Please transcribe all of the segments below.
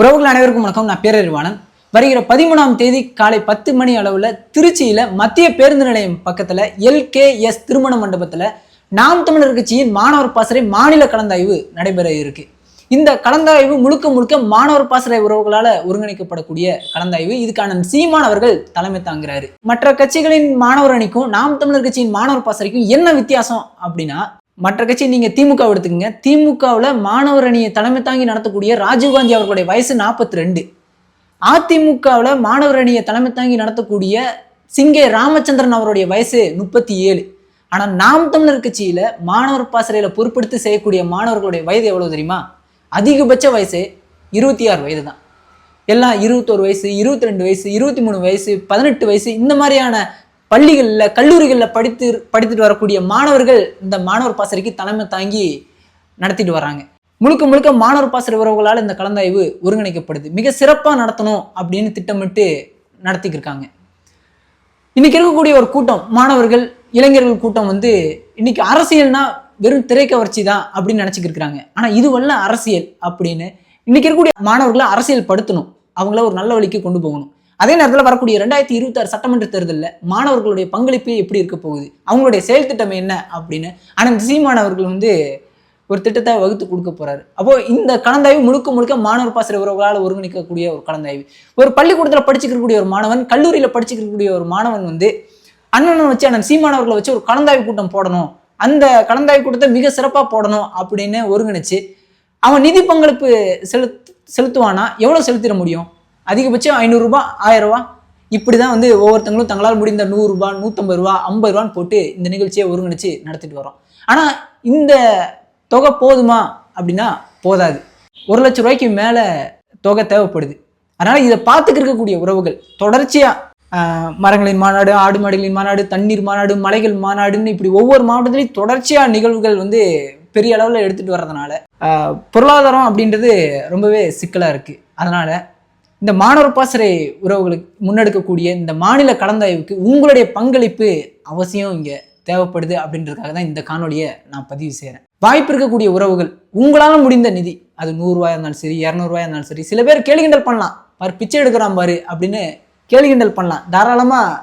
உறவுகள் அனைவருக்கும் வணக்கம். நான் பேரறிவாளன் வருகிற பதிமூணாம் தேதி காலை பத்து மணி அளவில் திருச்சியில் மத்திய பேருந்து நிலையம் பக்கத்தில் எல்கேஎஸ் திருமண மண்டபத்தில் நாம் தமிழர் கட்சியின் மாணவர் பாசறை மாநில கலந்தாய்வு நடைபெற இருக்கு. இந்த கலந்தாய்வு முழுக்க முழுக்க மாணவர் பாசறை உறவுகளால் ஒருங்கிணைக்கப்படக்கூடிய கலந்தாய்வு. இதுக்கான சீமான் அவர்கள் தலைமை தாங்குறாரு. மற்ற கட்சிகளின் மாணவர் அணிக்கும் நாம் தமிழர் கட்சியின் மாணவர் பாசறைக்கும் என்ன வித்தியாசம் அப்படின்னா மற்ற கட்சி நீங்க திமுக எடுத்துக்கங்க. திமுகவில் மாணவர் அணியை தலைமை தாங்கி நடத்தக்கூடிய ராஜீவ்காந்தி அவர்களுடைய வயசு நாற்பத்தி ரெண்டு அதிமுகவில் மாணவர் அணியை தலைமை தாங்கி நடத்தக்கூடிய சிங்கே ராமச்சந்திரன் அவருடைய வயசு முப்பத்தி ஏழு ஆனால் நாம் தமிழர் கட்சியில் மாணவர் பாசறையில் பொறுப்படுத்தி செய்யக்கூடிய மாணவர்களுடைய வயது எவ்வளவு தெரியுமா? அதிகபட்ச வயசு இருபத்தி ஆறு வயது தான். எல்லாம் இருபத்தோரு வயசு இருபத்தி ரெண்டு வயசு இருபத்தி மூணு வயசு பதினெட்டு வயசு இந்த மாதிரியான பள்ளிகளில் கல்லூரிகளில் படித்து படித்துட்டு வரக்கூடிய மாணவர்கள் இந்த மாணவர் பாசறைக்கு தலைமை தாங்கி நடத்திட்டு வராங்க. முழுக்க முழுக்க மாணவர் பாசறை உறவுகளால் இந்த கலந்தாய்வு ஒருங்கிணைக்கப்படுது. மிக சிறப்பாக நடத்தணும் அப்படின்னு திட்டமிட்டு நடத்திக்கிருக்காங்க இன்னைக்கு இருக்கக்கூடிய ஒரு கூட்டம் மாணவர்கள் இளைஞர்கள் கூட்டம் வந்து இன்னைக்கு அரசியல்னா வெறும் திரைக்கவர்ச்சி தான் அப்படின்னு நினச்சிக்கிட்டு இருக்காங்க. ஆனால் இதுவல்ல அரசியல் அப்படின்னு இன்னைக்கு இருக்கக்கூடிய மாணவர்களை அரசியல் படுத்தணும் அவங்கள ஒரு நல்ல வழிக்கு கொண்டு போகணும். அதே நேரத்தில் வரக்கூடிய ரெண்டாயிரத்தி இருபத்தாறு சட்டமன்ற தேர்தலில் மாணவர்களுடைய பங்களிப்பு எப்படி இருக்க போகுது? அவங்களுடைய செயல் திட்டம் என்ன அப்படின்னு ஆனால் சீமான் அவர்கள் வந்து ஒரு திட்டத்தை வகுத்து கொடுக்க போறாரு. அப்போ இந்த கலந்தாய்வு முழுக்க முழுக்க மாணவர் பாசிரியர் உறவுகளால் ஒருங்கிணைக்கக்கூடிய ஒரு கலந்தாய்வு. ஒரு பள்ளிக்கூடத்தில் படிச்சுக்கக்கூடிய ஒரு மாணவன் கல்லூரியில் படிச்சுக்கக்கூடிய ஒரு மாணவன் வந்து அண்ணன் வச்சு அண்ணன் சீமானவர்களை வச்சு ஒரு கலந்தாய்வு கூட்டம் போடணும். அந்த கலந்தாய்வு கூட்டத்தை மிக சிறப்பாக போடணும் அப்படின்னு ஒருங்கிணைச்சு அவன் நிதி பங்களிப்பு செலுத் செலுத்துவானா? எவ்வளோ செலுத்திட முடியும்? அதிகபட்சம் ஐநூறுரூபா ஆயிரம் ரூபா. இப்படி தான் வந்து ஒவ்வொருத்தங்களும் தங்களால் முடிந்த நூறுரூபா நூற்றம்பது ரூபா ஐம்பது ரூபான்னு போட்டு இந்த நிகழ்ச்சியை ஒருங்கிணைச்சு நடத்திட்டு வரோம். ஆனால் இந்த தொகை போதுமா அப்படின்னா போதாது. ஒரு லட்ச ரூபாய்க்கு மேலே தொகை தேவைப்படுது. அதனால் இதை பார்த்துக்க இருக்கக்கூடிய உறவுகள் தொடர்ச்சியாக மரங்களின் மாநாடு ஆடு மாடுகளின் மாநாடு தண்ணீர் மாநாடு மலைகள் மாநாடுன்னு இப்படி ஒவ்வொரு மாவட்டத்திலையும் தொடர்ச்சியாக நிகழ்வுகள் வந்து பெரிய அளவில் எடுத்துகிட்டு வர்றதுனால பொருளாதாரம் அப்படின்றது ரொம்பவே சிக்கலாக இருக்குது அதனால் இந்த மாணவர் பாசறை உறவுகளுக்கு முன்னெடுக்கக்கூடிய இந்த மாநில கலந்தாய்வுக்கு உங்களுடைய பங்களிப்பு அவசியம் இங்கே தேவைப்படுது அப்படின்றதுக்காக தான் இந்த காணொலியை நான் பதிவு செய்கிறேன் வாய்ப்பு இருக்கக்கூடிய உறவுகள் உங்களால் முடிந்த நிதி அது நூறுரூவாயா இருந்தாலும் சரி இரநூறுவாயா இருந்தாலும் சரி சில பேர் கேலிகிண்டல் பண்ணலாம். பாரு பிச்சை எடுக்கிறான் பாரு அப்படின்னு கேலி கிண்டல் பண்ணலாம். தாராளமாக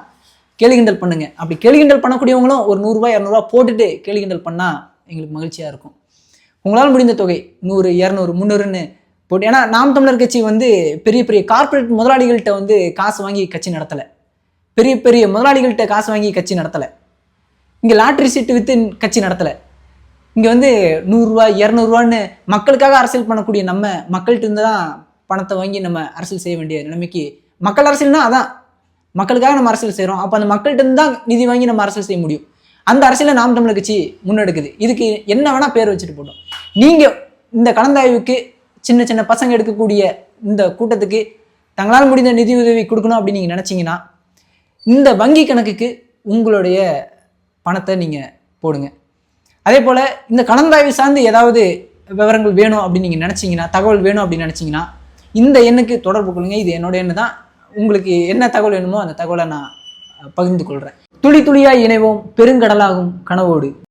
கேலி கிண்டல் பண்ணுங்க. அப்படி கேலிகிண்டல் பண்ணக்கூடியவங்களும் ஒரு நூறுரூவா இரநூறுவா போட்டுட்டு கேலிகிண்டல் பண்ணால் எங்களுக்கு மகிழ்ச்சியாக இருக்கும். உங்களால் முடிந்த தொகை நூறு இரநூறு முந்நூறுன்னு போட்டு ஏன்னா நாம் தமிழர் கட்சி வந்து பெரிய பெரிய கார்ப்பரேட் முதலாளிகள்கிட்ட வந்து காசு வாங்கி கட்சி நடத்தலை. பெரிய பெரிய முதலாளிகள்கிட்ட காசு வாங்கி கட்சி நடத்தலை. இங்கே லாட்ரி சீட்டு விற்று கட்சி நடத்தலை. இங்கே வந்து நூறுரூவா இரநூறுவான்னு மக்களுக்காக அரசியல் பண்ணக்கூடிய நம்ம மக்கள்கிட்ட இருந்து தான் பணத்தை வாங்கி நம்ம அரசியல் செய்ய வேண்டிய நிலைமைக்கு மக்கள் அரசியல்னா அதான். மக்களுக்காக நம்ம அரசியல் செய்கிறோம் அப்போ அந்த மக்கள்கிட்ட இருந்து தான் நிதி வாங்கி நம்ம அரசியல் செய்ய முடியும். அந்த அரசியலை நாம் தமிழர் கட்சி முன்னெடுக்குது. இதுக்கு என்ன வேணால் பேர் வச்சுட்டு போட்டோம். நீங்கள் இந்த கலந்தாய்வுக்கு சின்ன சின்ன பசங்க எடுக்கக்கூடிய இந்த கூட்டத்துக்கு தங்களால் முடிந்த நிதி உதவி கொடுக்கணும் அப்படின்னு நீங்கள் நினச்சிங்கன்னா இந்த வங்கி கணக்குக்கு உங்களுடைய பணத்தை நீங்கள் போடுங்க. அதே போல் இந்த கலந்தாய்வு சார்ந்து ஏதாவது விவரங்கள் வேணும் அப்படின்னு நீங்கள் நினச்சிங்கன்னா தகவல் வேணும் அப்படின்னு நினச்சிங்கன்னா இந்த எண்ணுக்கு தொடர்பு கொள்ளுங்க. இது என்னோட எண்ணு தான். உங்களுக்கு என்ன தகவல் வேணுமோ அந்த தகவலை நான் பகிர்ந்து கொள்கிறேன் துளி துளியாய் இணைவோம். பெருங்கடலாகும் கனவோடு.